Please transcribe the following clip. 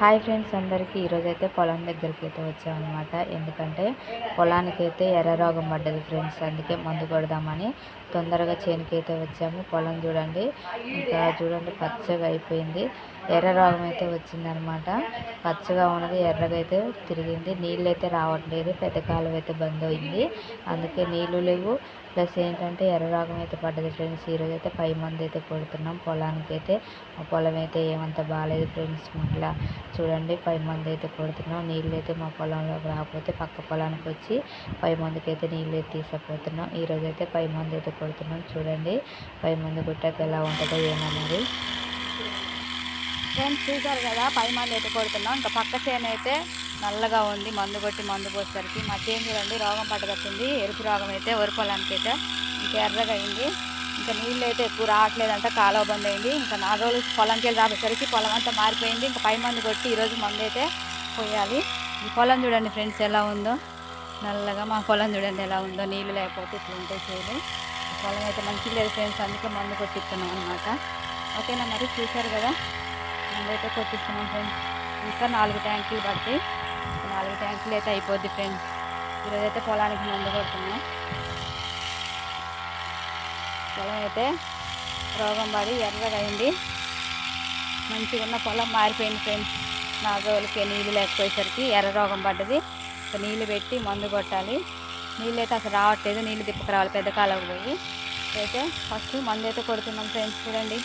Hi friends అందరికీ ఈరోజైతే పొలం దగ్గరికి అయితే వచ్చామన్నమాట. ఎందుకంటే పొలానికి అయితే ఎర్ర రోగం పడ్డది ఫ్రెండ్స్ అందుకే మందు కొడదామని తొందరగా చేనుకైతే వచ్చాము. పొలం చూడండి ఇంకా చూడండి పచ్చగా అయిపోయింది. ఎర్ర రోగం అయితే వచ్చిందనమాట పచ్చగా ఉన్నది ఎర్రగా అయితే తిరిగింది. నీళ్ళు అయితే రావట్లేదు పెద్ద కాలం అయితే బంద్ అయింది. అందుకే నీళ్ళు లేవు. ప్లస్ ఏంటంటే ఎర్ర రాగం అయితే పడ్డది ఫ్రెండ్స్. ఈరోజు అయితే పై మంది అయితే కొడుతున్నాం. పొలానికి అయితే ఆ పొలం అయితే ఏమంత బాగాలేదు ఫ్రెండ్స్. ఇట్లా చూడండి పై మంది అయితే కొడుతున్నాం. నీళ్ళు అయితే మా పొలంలోకి రాకపోతే పక్క పొలానికి వచ్చి పై మందికి అయితే నీళ్ళు అయితే తీసుకుపోతున్నాం. ఈరోజు అయితే పై మంది అయితే కొడుతున్నాం. చూడండి పై మంది కొట్టాక ఎలా ఉంటుందో ఏమన్నది ఫ్రెండ్స్ చూసారు కదా పై మంది అయితే కొడుతున్నాం. ఇంకా పక్క చేను అయితే నల్లగా ఉంది మందు కొట్టి మందు పోసేసరికి. మా చేను చూడండి రోగం పట్టగట్టింది ఎరుపు రోగం అయితే వరి పొలానికి అయితే ఇంకా ఎర్రగా అయింది. ఇంకా నీళ్ళు అయితే ఎక్కువ రావట్లేదంట కాలువ బంద్ అయింది. ఇంకా నాలుగు రోజులు పొలంకి వెళ్ళి రాసేసరికి పొలం అంతా మారిపోయింది. ఇంకా పై మందు కొట్టి ఈరోజు మందు అయితే పోయాలి. ఈ పొలం చూడండి ఫ్రెండ్స్ ఎలా ఉందో. నల్లగా మా పొలం చూడండి ఎలా ఉందో. నీళ్ళు లేకపోతే ఇట్లా ఉంటే చేయదు పొలం అయితే మంచి లేదు ఫ్రెండ్స్ అందుకే మందు కొట్టిస్తున్నాం అనమాట ఓకేనా మరి? చూశారు కదా? మందు అయితే కొట్టిస్తున్నాం ఫ్రెండ్స్. ఇంకా నాలుగు ట్యాంకులు పడతాయి నాలుగు ట్యాంకులు అయితే అయిపోద్ది ఫ్రెండ్స్ ఈరోజు అయితే పొలానికి మందు కొడుతున్నాం. పొలం అయితే రోగం పడి ఎర్రగా అయింది. మంచిగా ఉన్న పొలం మారిపోయింది ఫ్రెండ్స్ నాలుగు రోజులకి నీళ్ళు లేకపోయేసరికి ఎర్ర రోగం పడ్డది. నీళ్ళు పెట్టి మందు కొట్టాలి. నీళ్ళు అయితే అసలు రావట్లేదు. నీళ్ళు తిప్పక రావాలి. పెద్ద కాలం పోయి. అయితే ఫస్ట్ మందు అయితే కొడుతున్నాం ఫ్రెండ్స్ చూడండి.